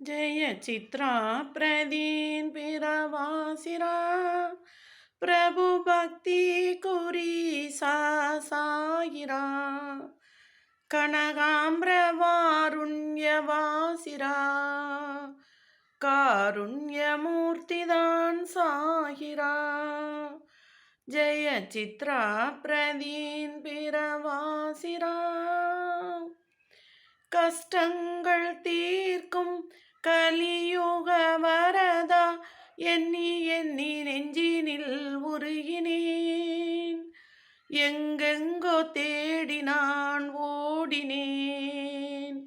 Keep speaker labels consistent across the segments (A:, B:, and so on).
A: ஜெய சித்ரா பிரதீன் பிரவாசிரா பிரபு பக்தி குறி சாயிரா கனகாம்பிரவாருண்யவாசிரா காருண்யமூர்த்திதான் சாகிரா. ஜெய சித்ரா பிரதீன் பிரவாசிரா கஷ்டங்கள் தீ கலியுக வரதா எண்ணி எண்ணி நெஞ்சினில் உருகினேன். எங்கெங்கோ தேடினான் ஓடினேன்.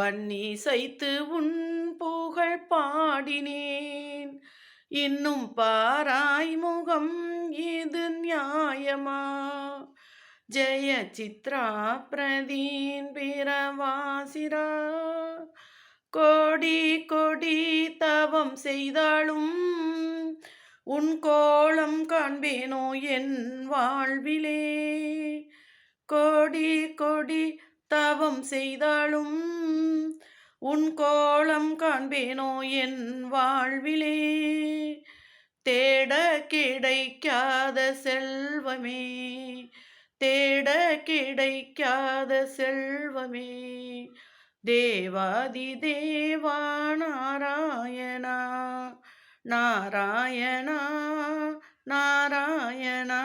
A: பன்னி சைத்து உன் புகழ் பாடினேன். இன்னும் பாராய் முகம் இது நியாயமா? ஜெய சித்ரா பிரதீன் பிரவாசிரா கோடி கொடி தவம் செய்தாலும் உன் கோலம் காண்பேனோ என் வாழ்விலே? கோடி கொடி தவம் செய்தாலும் உன் கோலம் காண்பேனோ என் வாழ்விலே? தேட கிடைக்காத செல்வமே தேட கிடைக்காத செல்வமே தேவாதி தேவா நாராயணா நாராயணா நாராயணா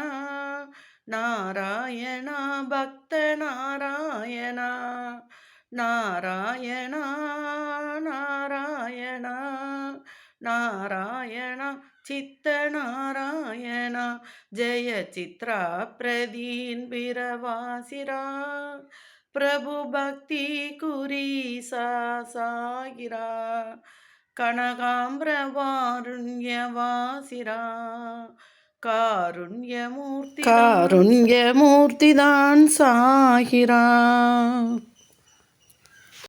A: நாராயணா பக்த நாராயணா நாராயணா நாராயணா நாராயணா சித்த நாராயணா ஜெய சித்ரா பிரதீன் பிரவாசிரா பிரபு பக்தி குறி சாகிரா கனகாம்பிரவாருண்யவாசிரா காருண்யமூர்த்தி காருண்யமூர்த்திதான் சாகிரா.